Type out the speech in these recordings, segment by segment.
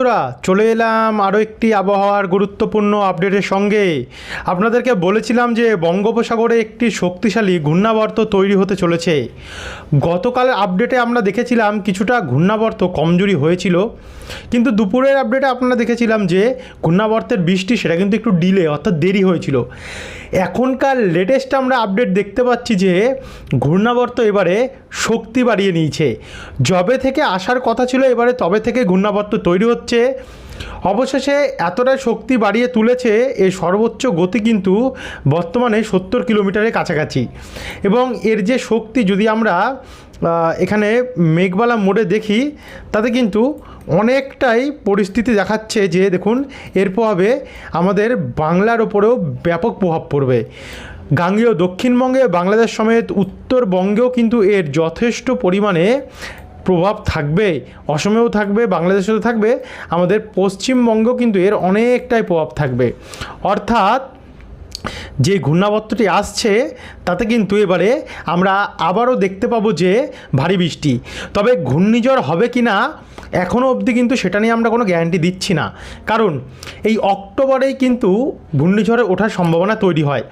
বন্ধুরা, চলে এলাম আরও একটি আবহাওয়ার গুরুত্বপূর্ণ আপডেটের সঙ্গে। আপনাদেরকে বলেছিলাম যে বঙ্গোপসাগরে একটি শক্তিশালী ঘূর্ণাবর্ত তৈরি হতে চলেছে। গতকালের আপডেটে আমরা দেখেছিলাম কিছুটা ঘূর্ণাবর্ত কমজোরি হয়েছিল। কিন্তু দুপুরের আপডেটে আপনারা দেখেছিলাম যে ঘূর্ণাবর্তের বৃষ্টি, সেটা কিন্তু একটু ডিলে, অর্থাৎ দেরি হয়েছিল। এখনকার লেটেস্ট আমরা আপডেট দেখতে পাচ্ছি যে ঘূর্ণাবর্ত এবারে শক্তি বাড়িয়ে নিয়েছে। যবে থেকে আসার কথা ছিল, এবারে তবে থেকে ঘূর্ণাবর্ত তৈরি হচ্ছে। অবশেষে এতটা শক্তি বাড়িয়ে তুলেছে এর সর্বোচ্চ গতি কিন্তু বর্তমানে সত্তর কিলোমিটারের কাছাকাছি। এবং এর যে শক্তি যদি আমরা এখানে মেঘবালা মোড়ে দেখি, তাতে কিন্তু অনেকটাই পরিস্থিতি দেখাচ্ছে যে দেখুন, এর প্রভাবে আমাদের বাংলার ওপরেও ব্যাপক প্রভাব পড়বে। গাঙ্গেয় দক্ষিণবঙ্গে বাংলাদেশ সমেত উত্তরবঙ্গেও কিন্তু এর যথেষ্ট পরিমাণে প্রভাব থাকবে, অসমেও থাকবে, বাংলাদেশেও থাকবে, আমাদের পশ্চিমবঙ্গেও কিন্তু এর অনেকটাই প্রভাব থাকবে। অর্থাৎ যে ঘূর্ণাবর্তটি আসছে, তাতে কিন্তু এবারে আমরা আবারও দেখতে পাবো যে ভারী বৃষ্টি। তবে ঘূর্ণিঝড় হবে কি না এখনও অবধি কিন্তু সেটা নিয়ে আমরা কোনো গ্যারান্টি দিচ্ছি না। কারণ এই অক্টোবরেই কিন্তু ঘূর্ণিঝড়ে ওঠার সম্ভাবনা তৈরি হয়।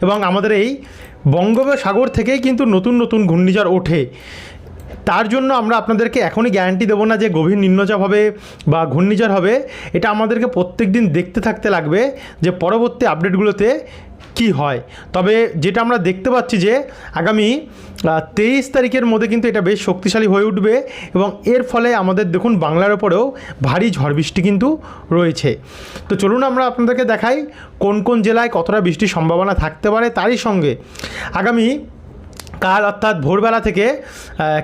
এবং আমাদের এই বঙ্গোপসাগর থেকেই কিন্তু নতুন নতুন ঘূর্ণিঝড় ওঠে। তার জন্য আমরা আপনাদেরকে এখনই গ্যারান্টি দেবো না যে গভীর নিম্নচাপ হবে বা ঘূর্ণিঝড় হবে। এটা আমাদেরকে প্রত্যেক দিন দেখতে থাকতে লাগবে যে পরবর্তী আপডেটগুলোতে কি হয়। তবে যেটা আমরা দেখতে পাচ্ছি যে আগামী তেইশ তারিখের মধ্যে কিন্তু এটা বেশ শক্তিশালী হয়ে উঠবে এবং এর ফলে আমাদের দেখুন বাংলার ওপরেও ভারী ঝড় বৃষ্টি কিন্তু রয়েছে। তো চলুন আমরা আপনাদেরকে দেখাই কোন কোন জেলায় কতটা বৃষ্টির সম্ভাবনা থাকতে পারে তারই সঙ্গে। আগামী কাল অর্থাৎ ভোরবেলা থেকে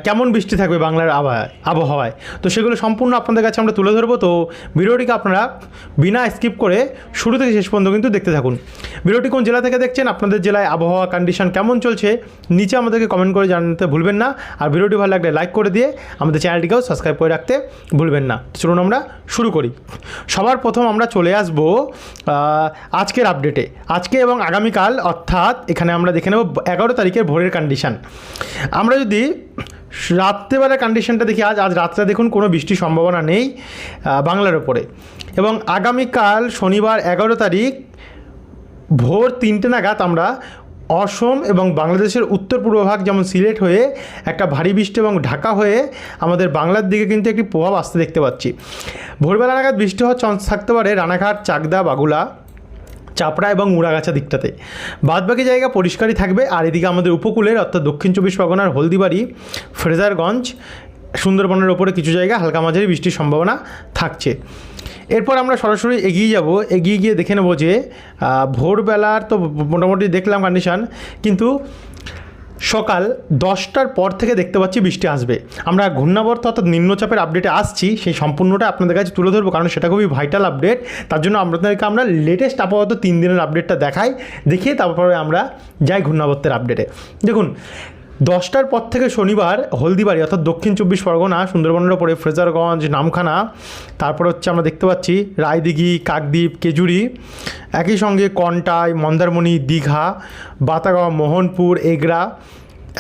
কেমন বৃষ্টি থাকবে বাংলার আবহাওয়ায়? তো সেগুলো সম্পূর্ণ আপনাদের কাছে আমরা তুলে ধরবো। তো ভিডিওটিকে আপনারা বিনা স্কিপ করে শুরু থেকে শেষ পর্যন্ত কিন্তু দেখতে থাকুন। ভিডিওটি কোন জেলা থেকে দেখছেন, আপনাদের জেলায় আবহাওয়া কন্ডিশন কেমন চলছে, নিচে আমাদেরকে কমেন্ট করে জানাতে ভুলবেন না। আর ভিডিওটি ভালো লাগলে লাইক করে দিয়ে আমাদের চ্যানেলটিকেও সাবস্ক্রাইব করে রাখতে ভুলবেন না। চলুন আমরা শুরু করি। সবার প্রথম আমরা চলে আসব আজকের আপডেটে আজকে এবং আগামীকাল অর্থাৎ এখানে আমরা দেখে নেব এগারো তারিখের ভোরের কন্ডিশন আমরা যদি রাত্রেবেলা কন্ডিশনটা দেখি, আজ আজ রাত্রে দেখুন কোনো বৃষ্টির সম্ভাবনা নেই বাংলার ওপরে এবং আগামীকাল শনিবার এগারো তারিখ ভোর তিনটে নাগাদ আমরা অসম এবং বাংলাদেশের উত্তর পূর্ব ভাগ যেমন সিলেট হয়ে একটা ভারী বৃষ্টি এবং ঢাকা হয়ে আমাদের বাংলার দিকে কিন্তু একটি প্রভাব আসতে দেখতে পাচ্ছি। ভোরবেলা নাগাদ বৃষ্টি হওয়ার চান্স থাকতে পারে রানাঘাট, চাকদা, বাগুলা। চাপড়া এবং উড়াগাছা দিকটাতে। বাদবাকি জায়গা পরিষ্কারই থাকবে। আর এদিকে আমাদের উপকূলের, অর্থাৎ দক্ষিণ চব্বিশ পরগনার হলদিবাড়ি, ফ্রেজারগঞ্জ, সুন্দরবনের ওপরে কিছু জায়গা হালকা মাঝারি বৃষ্টির সম্ভাবনা থাকছে। এরপর আমরা সরাসরি এগিয়ে যাব। এগিয়ে গিয়ে দেখে নেব যে ভোরবেলার তো মোটামুটি দেখলাম কন্ডিশান কিন্তু সকাল দশটার পর থেকে দেখতে পাচ্ছি বৃষ্টি আসবে। আমরা ঘূর্ণাবর্ত অর্থাৎ নিম্নচাপের আপডেটে আসছি, সেই সম্পূর্ণটা আপনাদের কাছে তুলে ধরবো, কারণ সেটা খুবই ভাইটাল আপডেট তার জন্য আপনাদেরকে আমরা লেটেস্ট আপাতত তিন দিনের আপডেটটা দেখাই, দেখিয়ে তারপরে আমরা যাই ঘূর্ণাবর্তের আপডেটে দেখুন দশটার পর থেকে শনিবার হলদিবাড়ি, অর্থাৎ দক্ষিণ চব্বিশ পরগনা, সুন্দরবনের ওপরে ফ্রেজারগঞ্জ, নামখানা, তারপর হচ্ছে আমরা দেখতে পাচ্ছি রায়দিঘি, কাকদ্বীপ, কেজুরি। একই সঙ্গে কন্টাই, মন্দারমণি, দীঘা, বাতাগাঁও, মোহনপুর, এগরা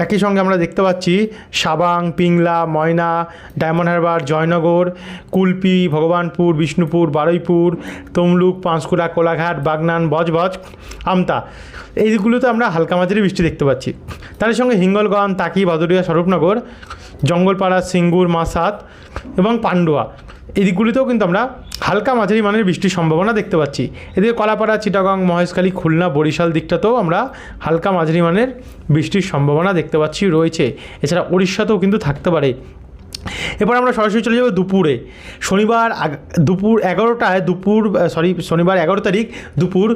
একই সঙ্গে আমরা দেখতে পাচ্ছি সাবাং, পিংলা, ময়না, ডায়মন্ড হারবার, জয়নগর, কুলপি, ভগবানপুর, বিষ্ণুপুর, বারুইপুর, তমলুক, পাঁশকুড়া, কোলাঘাট, বাগনান, বজবজ, আমতা। এইগুলোতে আমরা হালকা মাঝারি বৃষ্টি দেখতে পাচ্ছি। তার সঙ্গে হিঙ্গলগঞ্জ, তাকি বাদুরিয়া স্বরূপনগর, জঙ্গলপাড়া, সিঙ্গুর মাসাত এবং পান্ডুয়া। এই দিকগুলিতেও কিন্তু আমরা হালকা মাঝারি মানের বৃষ্টির সম্ভাবনা দেখতে পাচ্ছি। এদিকে কলাপাড়া, চিটাগং, মহেশখালী, খুলনা, বরিশাল দিকটাতেও আমরা হালকা মাঝারি মানের বৃষ্টির সম্ভাবনা দেখতে পাচ্ছি, রয়েছে। এছাড়া উড়িষ্যাতেও কিন্তু থাকতে পারে। এবার আমরা সরাসরি চলে যাব দুপুরে। শনিবার দুপুর এগারোটায় দুপুর সরি শনিবার এগারো তারিখ দুপুর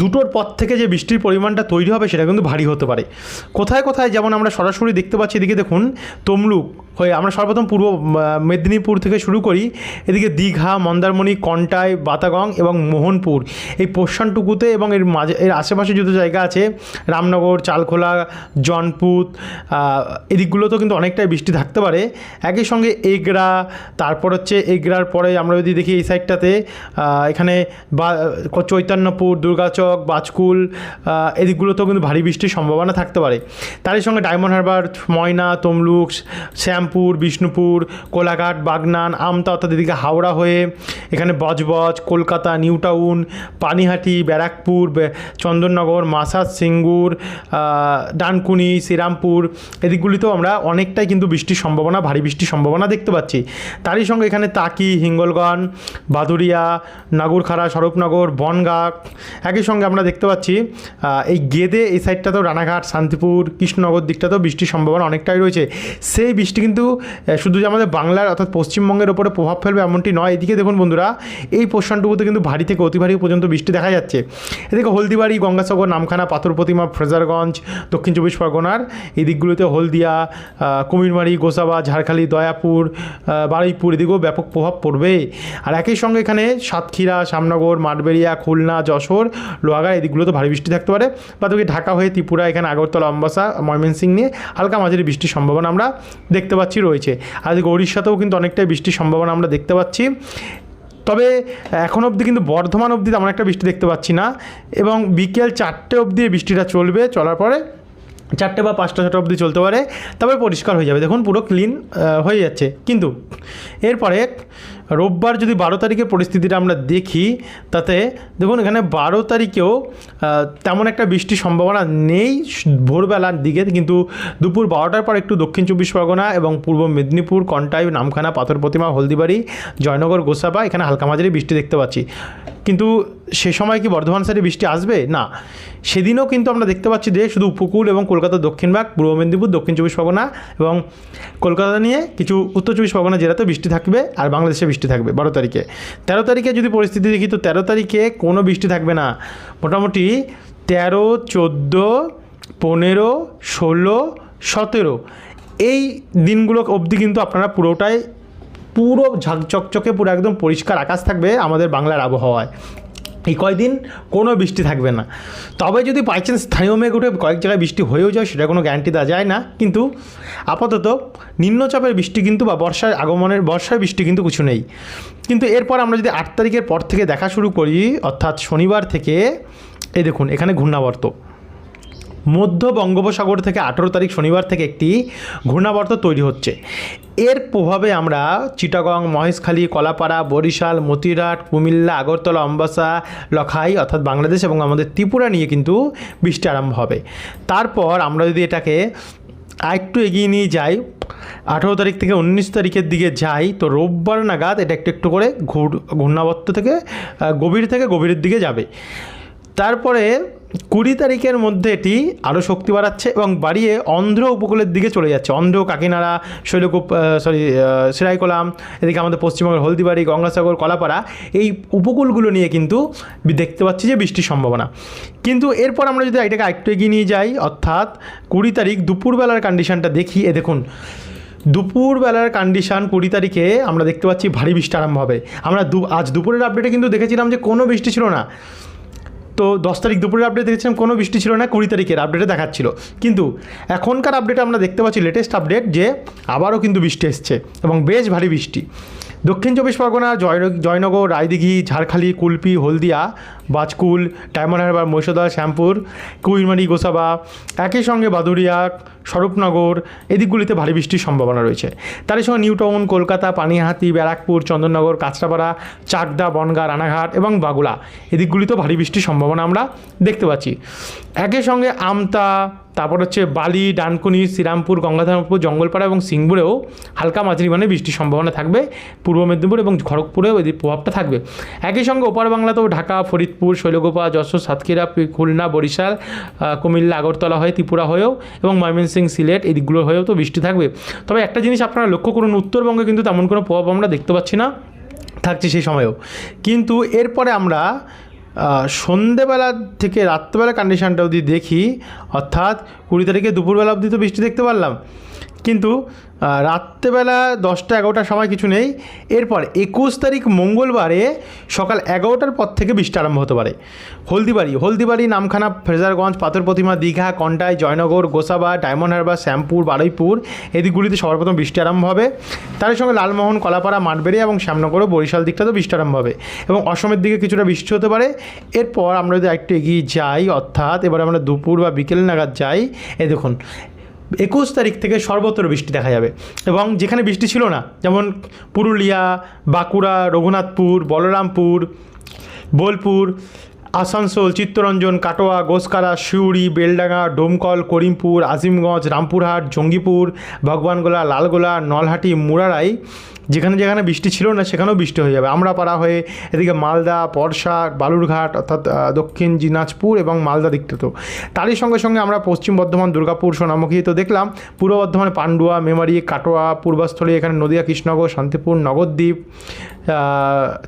দুটোর পর থেকে যে বৃষ্টির পরিমাণটা তৈরি হবে সেটা কিন্তু ভারী হতে পারে। কোথায় কোথায় যেমন আমরা সরাসরি দেখতে পাচ্ছি, এদিকে দেখুন তমলুক হয়ে আমরা সর্বপ্রথম পূর্ব মেদিনীপুর থেকে শুরু করি। এদিকে দীঘা, মন্দারমণি, কন্টাই, বাতাগং এবং মোহনপুর। এই পোর্শনটুকুতে এবং এর মাঝে, এর আশেপাশে যত জায়গা আছে, রামনগর, চালখোলা জনপুত এদিকগুলোতেও কিন্তু অনেকটাই বৃষ্টি থাকতে পারে। একই সঙ্গে এগরা, তারপর হচ্ছে এগরার পরে আমরা যদি দেখি এই সাইডটাতে এখানে বা, চৈতন্যপুর, দুর্গাচক, বাজকুল এদিকগুলোতেও কিন্তু ভারী বৃষ্টির সম্ভাবনা থাকতে পারে। তারই সঙ্গে ডায়মন্ড হারবার, ময়না, তমলুক, শ্যাম শ্যামপুর, বিষ্ণুপুর, কোলাঘাট, বাগনান, আমতা অর্থাৎ এদিকে হাওড়া হয়ে এখানে বজবজ, কলকাতা নিউ টাউন পানিহাটি, ব্যারাকপুর চন্দননগর, মাসাজ সিঙ্গুর ডানকুনি, শ্রীরামপুর এদিকগুলিতেও আমরা অনেকটাই কিন্তু বৃষ্টির সম্ভাবনা, ভারী বৃষ্টির সম্ভাবনা দেখতে পাচ্ছি। তারই সঙ্গে এখানে তাকি হিঙ্গলগঞ্জ বাদুরিয়া নাগরখাড়া, স্বরূপনগর, বনগা, একই সঙ্গে আমরা দেখতে পাচ্ছি এই গেদে এই সাইডটাতেও রানাঘাট, শান্তিপুর, কৃষ্ণনগর দিকটাতেও বৃষ্টির সম্ভাবনা অনেকটাই রয়েছে। সেই বৃষ্টি কিন্তু আহ, শুধু যে আমাদের বাংলার অর্থাৎ পশ্চিমবঙ্গের ওপরে প্রভাব ফেলবে এমনটি নয়। এদিকে দেখুন বন্ধুরা এই পোর্শনটুকুতে কিন্তু ভারী থেকে অতি ভারী পর্যন্ত বৃষ্টি দেখা যাচ্ছে। এদিকে হলদিবাড়ি গঙ্গাসাগর নামখানা পাথর প্রতিমা ফ্রেজারগঞ্জ দক্ষিণ চব্বিশ পরগনার এই দিকগুলোতে হলদিয়া কুমিরমারি গোসাবা ঝাড়খালি দয়াপুর বারুইপুর এদিকেও ব্যাপক প্রভাব পড়বে। আর একই সঙ্গে এখানে সাতক্ষীরা শ্যামনগর মাঠবেড়িয়া খুলনা যশোর লোহাগাড়া এদিকগুলোতে ভারী বৃষ্টি থাকতে পারে। বা তুমি ঢাকা হয়ে ত্রিপুরা এখানে আগরতলা অম্বাসা ময়মনসিং নিয়ে হালকা মাঝারি বৃষ্টির সম্ভাবনা আমরা দেখতে পাচ্ছি। রয়েছে। আজকে ওড়িশাতেও কিন্তু অনেকটাই বৃষ্টির সম্ভাবনা আমরা দেখতে পাচ্ছি। তবে এখন অবধি কিন্তু বর্ধমান অবধি তেমন একটা বৃষ্টি দেখতে পাচ্ছি না এবং বিকেল চারটে অবধি বৃষ্টিটা চলবে, চলার পরে চারটে বা পাঁচটা, ছটা অবধি চলতে পারে। তবে পরিষ্কার হয়ে যাবে। দেখুন পুরো ক্লিন হয়ে যাচ্ছে। কিন্তু এরপরে রোববার যদি বারো তারিখের পরিস্থিতিটা আমরা দেখি, তাতে দেখুন এখানে বারো তারিখেও তেমন একটা বৃষ্টির সম্ভাবনা নেই ভোরবেলার দিকে, কিন্তু দুপুর বারোটার পর একটু দক্ষিণ চব্বিশ পরগনা এবং পূর্ব মেদিনীপুর কন্টাই নামখানা, পাথর প্রতিমা, হলদিবাড়ি, জয়নগর, গোসাবা, এখানে হালকা মাঝারি বৃষ্টি দেখতে পাচ্ছি। কিন্তু সে সময় কি বর্ধমান সাইডে বৃষ্টি আসবে? না। সেদিনও কিন্তু আমরা দেখতে পাচ্ছি যে শুধু উপকূল এবং কলকাতার দক্ষিণ দক্ষিণভাগ পূর্ব মেদিনীপুর, দক্ষিণ চব্বিশ পরগনা এবং কলকাতা নিয়ে কিছু উত্তর চব্বিশ পরগনা জেলাতে বৃষ্টি থাকবে, আর বাংলাদেশে বৃষ্টি থাকবে, বারো তারিখে। তেরো তারিখে যদি পরিস্থিতি দেখি, তো তেরো তারিখে কোনো বৃষ্টি থাকবে না। মোটামুটি তেরো, চোদ্দ, পনেরো, ষোলো, সতেরো। এই দিনগুলো অবধি কিন্তু আপনারা পুরোটাই পুরো ঝাঁকচকচকে পুরো একদম পরিষ্কার আকাশ থাকবে আমাদের বাংলার আবহাওয়ায়। এই কয়দিন কোনো বৃষ্টি থাকবে না। তবে যদি বাই চান্স স্থানীয় মেঘ উঠে কয়েক জায়গায় বৃষ্টি হয়েও যায়, সেটা কোনো গ্যারান্টি দেওয়া যায় না। কিন্তু আপাতত নিম্নচাপের বৃষ্টি কিন্তু বা বর্ষার আগমনের, বর্ষার বৃষ্টি কিন্তু কিছু নেই। কিন্তু এরপর আমরা যদি আট তারিখের পর থেকে দেখা শুরু করি, অর্থাৎ শনিবার থেকে, এই দেখুন, এখানে ঘূর্ণাবর্ত। মধ্য বঙ্গোপসাগর থেকে আঠেরো তারিখ শনিবার থেকে একটি ঘূর্ণাবর্ত তৈরি হচ্ছে। এর প্রভাবে আমরা চিটাগং, মহেশখালী, কলাপাড়া, বরিশাল, মতিরাট, কুমিল্লা, আগরতলা, অম্বাসা, লখাই অর্থাৎ বাংলাদেশ এবং আমাদের ত্রিপুরা নিয়ে কিন্তু বৃষ্টি আরম্ভ হবে। তারপর আমরা যদি এটাকে আরেকটু এগিয়ে নিয়ে যাই, আঠেরো তারিখ থেকে উনিশ তারিখের দিকে যাই, তো রোববার নাগাদ এটা একটু একটু করে ঘূর, ঘূর্ণাবর্ত থেকে গভীর থেকে গভীরের দিকে যাবে। তারপরে কুড়ি তারিখের মধ্যে এটি আরও শক্তি বাড়াচ্ছে এবং বাড়িয়ে অন্ধ্র উপকূলের দিকে চলে যাচ্ছে। অন্ধ্র, কাকিনাড়া, শৈলকূপ সরি সেরাইকলাম, এদিকে আমাদের পশ্চিমবঙ্গের হলদিবাড়ি, গঙ্গাসাগর, কলাপাড়া, এই উপকূলগুলো নিয়ে কিন্তু দেখতে পাচ্ছি যে বৃষ্টির সম্ভাবনা। কিন্তু এরপর আমরা যদি এটাকে আরেকটু এগিয়ে নিয়ে যাই, অর্থাৎ কুড়ি তারিখ দুপুরবেলার কন্ডিশনটা দেখি। এ দেখুন, দুপুরবেলার কন্ডিশন কুড়ি তারিখে আমরা দেখতে পাচ্ছি ভারী বৃষ্টি আরম্ভ হবে। আমরা দু, আজ দুপুরের আপডেটে কিন্তু দেখেছিলাম যে কোনো বৃষ্টি ছিল না। তো দশ তারিখ দুপুরের আপডেট দেখেছিলাম, কোনো বৃষ্টি ছিল না, কুড়ি তারিখের আপডেটে দেখাচ্ছিল। কিন্তু এখনকার আপডেটে আমরা দেখতে পাচ্ছি লেটেস্ট আপডেট যে আবারও কিন্তু বৃষ্টি এসছে এবং বেশ ভারী বৃষ্টি। দক্ষিণ চব্বিশ পরগনা জয় জয়নগর, রায়দিঘি, ঝাড়খালি, কুলপি, হলদিয়া, বাজকুল, ডায়মন্ড হারবার মহিষদা শ্যামপুর কুইরমারি গোসাবা, একই সঙ্গে বাদুরিয়া স্বরূপনগর, এদিকগুলিতে ভারী বৃষ্টির সম্ভাবনা রয়েছে। তার সঙ্গে নিউটাউন, কলকাতা, পানিহাতি, ব্যারাকপুর, চন্দননগর, কাঁচরাপাড়া, চাকদা, বনগা, রানাঘাট এবং বাগুলা, এদিকগুলিতেও ভারী বৃষ্টির সম্ভাবনা আমরা দেখতে পাচ্ছি। একই সঙ্গে আমতা তারপর হচ্ছে বালি, ডানকুনি, শ্রীরামপুর গঙ্গাধরপুর জঙ্গলপাড়া এবং সিংপুরেও হালকা মাঝারি মানে বৃষ্টির সম্ভাবনা থাকবে। পূর্ব মেদিনীপুর এবং খড়গপুরেও এদের প্রভাবটা থাকবে। একই সঙ্গে ওপার বাংলাতেও ঢাকা, ফরিদপুর, শৈলগোপা, যশোর, সাতক্ষীরা, খুলনা, বরিশাল কুমিল্লা, আগরতলা হয়ে ত্রিপুরা হয়েও এবং ময়মনসিং সিলেট এই দিকগুলো হয়েও তো বৃষ্টি থাকবে। তবে একটা জিনিস আপনারা লক্ষ্য করুন, উত্তরবঙ্গে কিন্তু তেমন কোনো প্রভাব আমরা দেখতে পাচ্ছি না, থাকছে সেই সময়েও। কিন্তু এরপরে আমরা সন্ধেবেলা থেকে রাত্রেবেলা কন্ডিশানটা অবধি দেখি, অর্থাৎ কুড়ি তারিখে দুপুরবেলা অবধি তো বৃষ্টি দেখতে পারলাম কিন্তু রাত্রেবেলা দশটা, এগারোটার সময় কিছু নেই। এরপর একুশ তারিখ মঙ্গলবারে সকাল এগারোটার পর থেকে বৃষ্টি আরম্ভ হতে পারে। হলদিবাড়ি হলদিবাড়ি, নামখানা ফ্রেজারগঞ্জ পাথর প্রতিমা দীঘা, কন্টাই, জয়নগর, গোসাবা, ডায়মন্ড হারবার, শ্যামপুর, বারুইপুর, এদিকগুলিতে সবার প্রথম বৃষ্টি আরম্ভ হবে। তার সঙ্গে লালমোহন, কলাপাড়া মাঠবেড়িয়া এবং শ্যামনগর ও বরিশাল দিকটাতেও বৃষ্টি আরম্ভ হবে এবং অসমের দিকে কিছুটা বৃষ্টি হতে পারে। এরপর আমরা যদি একটু এগিয়ে যাই, অর্থাৎ এবার আমরা দুপুর বা বিকেল নাগাদ যাই এ দেখুন একুশ তারিখ থেকে সর্বত্র বৃষ্টি দেখা যাবে। এবং যেখানে বৃষ্টি ছিল না, যেমন পুরুলিয়া, বাঁকুড়া, রঘুনাথপুর, বলরামপুর, বোলপুর, আসানসোল, চিত্তরঞ্জন, কাটোয়া, গোসকারা শিউড়ি বেলডাঙ্গা, ডোমকল, করিমপুর, আজিমগঞ্জ, রামপুরহাট, জঙ্গিপুর, ভগবানগোলা, লালগোলা, নলহাটি, মুরারাই যেখানে যেখানে বৃষ্টি ছিল না, সেখানেও বৃষ্টি হয়ে যাবে। আমরা পাড়া হয়ে এদিকে মালদা পরশা বালুরঘাট, অর্থাৎ দক্ষিণ দিনাজপুর এবং মালদা দিকটাতেও তারই সঙ্গে সঙ্গে আমরা পশ্চিম বর্ধমান, দুর্গাপুর, সোনামুখী তো দেখলাম, পূর্ব বর্ধমানে, পান্ডুয়া, মেমারি, কাটোয়া, পূর্বস্থলী, এখানে নদিয়া, কৃষ্ণনগর, শান্তিপুর, নগরদ্বীপ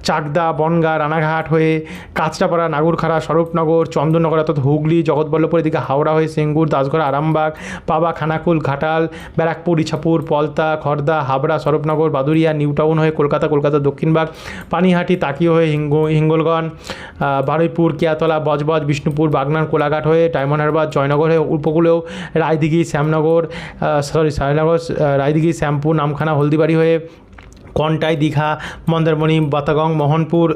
চাকদা, বনগা, রানাঘাট হয়ে কাঁচরাপাড়া, নাগরখাড়া, স্বরূপনগর, চন্দননগর, অর্থাৎ হুগলি, জগৎবল্লভপুর, এদিকে হাওড়া হয়ে সেঙ্গুর, দাসগড়, আরামবাগ, পাবা, খানাকুল, ঘাটাল, ব্যারাকপুর, ইছাপুর, পলতা খড়দা হাবড়া, স্বরূপনগর বাদুরিয়া নিউ টাউন হয়ে কলকাতা কলকাতা দক্ষিণবাগ পানিহাটি তাকিয়ে হয়ে হিঙ্গ, হিঙ্গলগঞ্জ বারুইপুর, কেয়াতলা, বজবজ, বিষ্ণুপুর, বাগনান, কোলাঘাট হয়ে ডায়মন্ড হারবার, জয়নগর হয়ে উপকূলেও রায়দিঘি, শ্যামনগর সরি শ্যামনগর রায়দিঘি, শ্যামপুর, নামখানা, হলদিবাড়ি হয়ে কন্টাই দীঘা মন্দারমণি বাতাগং মোহনপুর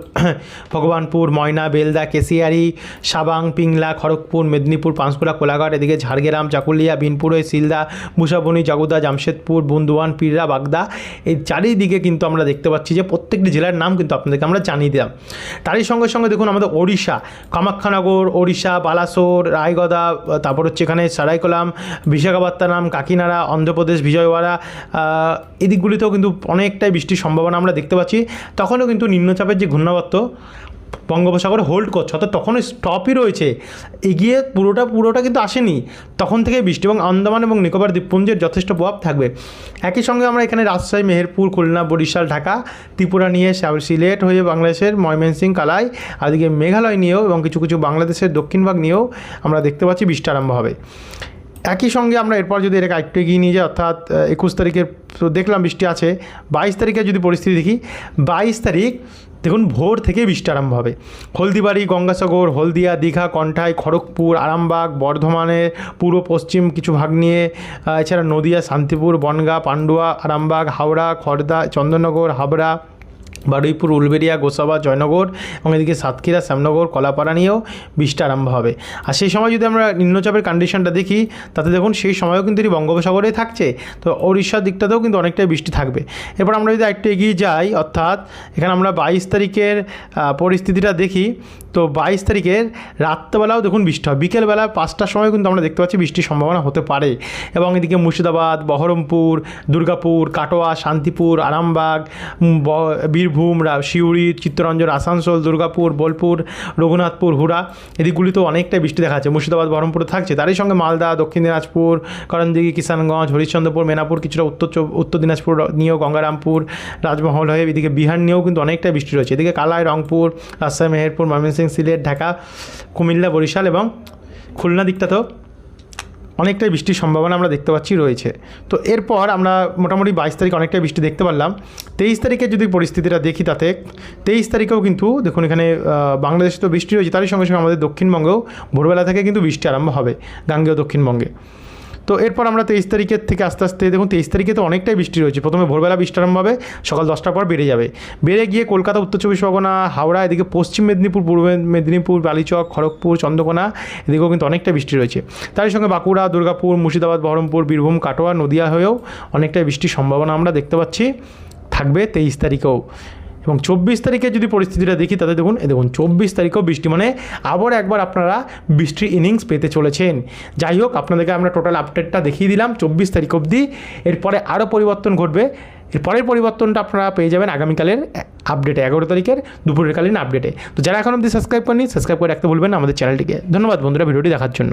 ভগবানপুর ময়না বেলদা কেশিয়ারি সাবাং পিংলা খড়গপুর মেদিনীপুর পাঁশকুড়া কোলাঘাট এদিকে ঝাড়গ্রাম চাকুলিয়া বিনপুর শিলদা মুসাবনি জগদা জামশেদপুর বুন্দুয়ান পিররা বাগদা। এই চারিদিকে কিন্তু আমরা দেখতে পাচ্ছি যে প্রত্যেকটি জেলার নাম কিন্তু আপনাদেরকে আমরা জানিয়ে দিলাম। তারই সঙ্গে সঙ্গে দেখুন আমাদের ওড়িশা কামাখ্যানগর ওড়িশা বালাসোর রায়গদা তারপর হচ্ছে এখানে সারাইকলাম বিশাখাপত্তনম কাকিনাড়া অন্ধ্রপ্রদেশ বিজয়ওয়াড়া আহ, এই দিকগুলিতেও কিন্তু অনেকটাই বৃষ্টির সম্ভাবনা আমরা দেখতে পাচ্ছি, তখনও কিন্তু নিম্নচাপের যে ঘূর্ণাবর্ত বঙ্গোপসাগরে হোল্ড করছে, অর্থাৎ তখনও স্টপই রয়েছে। এগিয়ে পুরোটা পুরোটা কিন্তু আসেনি। তখন থেকে বৃষ্টি এবং আন্দামান এবং নিকোবর দ্বীপপুঞ্জের যথেষ্ট প্রভাব থাকবে। একই সঙ্গে আমরা এখানে রাজশাহী, মেহেরপুর, খুলনা, বরিশাল, ঢাকা, ত্রিপুরা নিয়ে সিলেট হয়ে বাংলাদেশের ময়মনসিং কালাই আদিকে মেঘালয় নিয়েও এবং কিছু কিছু বাংলাদেশের দক্ষিণ ভাগ নিয়েও আমরা দেখতে পাচ্ছি বৃষ্টি আরম্ভ হবে। একই সঙ্গে আমরা এরপর যদি এটাকে আরেকটু এগিয়ে নিয়ে যাই, অর্থাৎ একুশ তারিখের, তো দেখলাম বৃষ্টি আছে, বাইশ তারিখে যদি পরিস্থিতি দেখি, বাইশ তারিখ, দেখুন ভোর থেকে বৃষ্টি আরম্ভ হবে। হলদিবাড়ি, গঙ্গাসাগর, হলদিয়া, দীঘা, কন্ঠাই, খড়গপুর, আরামবাগ বর্ধমানের পূর্ব পশ্চিম কিছু ভাগ নিয়ে এছাড়া নদিয়া, শান্তিপুর, বনগা, পান্ডুয়া, আরামবাগ, হাওড়া খড়দা চন্দননগর, হাবড়া বারুইপুর উলবেড়িয়া গোসাবা জয়নগর এবং এদিকে সাতক্ষীরা শ্যামনগর কলাপাড়া নিয়েও বৃষ্টি আরম্ভ হবে। আর সেই সময় যদি আমরা নিম্নচাপের কন্ডিশনটা দেখি তাতে দেখুন সেই সময়ও কিন্তু এটি বঙ্গোপসাগরেই থাকছে। তো ওড়িশার দিকটাতেও কিন্তু অনেকটাই বৃষ্টি থাকবে। এরপর আমরা যদি একটু এগিয়ে যাই অর্থাৎ এখানে আমরা বাইশ তারিখের পরিস্থিতিটা দেখি তো বাইশ তারিখের রাত্রেবেলাও দেখুন বৃষ্টি হয় বিকেলবেলা পাঁচটার সময় কিন্তু আমরা দেখতে পাচ্ছি বৃষ্টির সম্ভাবনা হতে পারে। এবং এদিকে মুর্শিদাবাদ বহরমপুর দুর্গাপুর কাটোয়া শান্তিপুর আরামবাগ উম, ব- বীরভূম সিউড়ি, চিত্তরঞ্জন, আসানসোল, দুর্গাপুর, বোলপুর, রঘুনাথপুর, হুড়া, এদিকগুলিতেও অনেকটাই বৃষ্টি দেখা যাচ্ছে। মুর্শিদাবাদ, বহরমপুরে থাকছে। তারই সঙ্গে মালদা, দক্ষিণ দিনাজপুর, করণদিঘি, কিষানগঞ্জ, হরিশ্চন্দ্রপুর মেনাপুর কিছুটা উত্তর উত্তর দিনাজপুর নিয়েও গঙ্গারামপুর, রাজমহল হয়ে এদিকে বিহার নিয়েও কিন্তু অনেকটাই বৃষ্টি রয়েছে। এদিকে কালাই, রংপুর, রাজশাহী, মেহেরপুর, ময়মনসিংহ, সিলেট, ঢাকা, কুমিল্লা, বরিশাল এবং খুলনা দিকটাতেও অনেকটাই বৃষ্টির সম্ভাবনা আমরা দেখতে পাচ্ছি রয়েছে। তো এরপর আমরা মোটামুটি বাইশ তারিখ অনেকটাই বৃষ্টি দেখতে পারলাম। তেইশ তারিখে যদি পরিস্থিতিটা দেখি তাতে, তেইশ তারিখেও কিন্তু দেখুন এখানে বাংলাদেশে তো বৃষ্টি রয়েছে, তারই সঙ্গে সঙ্গে আমাদের দক্ষিণবঙ্গেও ভোরবেলা থেকে কিন্তু বৃষ্টি আরম্ভ হবে, গাঙ্গেয় দক্ষিণবঙ্গে। তো এরপর আমরা তেইশ তারিখের থেকে আস্তে আস্তে, দেখুন তেইশ তারিখে তো অনেকটাই বৃষ্টি রয়েছে। প্রথমে ভোরবেলা বৃষ্টি আরম্ভ হবে, সকাল দশটার পর বেড়ে যাবে। বেড়ে গিয়ে কলকাতা, উত্তর চব্বিশ পরগনা, হাওড়া, এদিকে পশ্চিম মেদিনীপুর, পূর্ব মেদিনীপুর, বালিচক, খড়গপুর, চন্দ্রকোনা, এদিকেও কিন্তু অনেকটা বৃষ্টি রয়েছে। তারই সঙ্গে বাঁকুড়া, দুর্গাপুর, মুর্শিদাবাদ, বহরমপুর, বীরভূম, কাটোয়া, নদিয়া হয়েও অনেকটাই বৃষ্টির সম্ভাবনা আমরা দেখতে পাচ্ছি। থাকবে তেইশ তারিখেও। এবং চব্বিশ তারিখে যদি পরিস্থিতিটা দেখি, তাতে দেখুন, এ দেখুন, চব্বিশ তারিখেও বৃষ্টি মানে আবার একবার আপনারা বৃষ্টির ইনিংস পেতে চলেছেন। যাই হোক, আপনাদেরকে আমরা টোটাল আপডেটটা দেখিয়ে দিলাম, চব্বিশ তারিখ অবধি। এরপরে আরও পরিবর্তন ঘটবে। এর পরের পরিবর্তনটা আপনারা পেয়ে যাবেন আগামীকালের আপডেটে এগারো তারিখের দুপুরের কালীন আপডেটে তো যারা এখন অবধি সাবস্ক্রাইব করেনি সাবস্ক্রাইব করে রাখতে ভুলবেন আমাদের চ্যানেলটিকে ধন্যবাদ বন্ধুরা ভিডিওটি দেখার জন্য।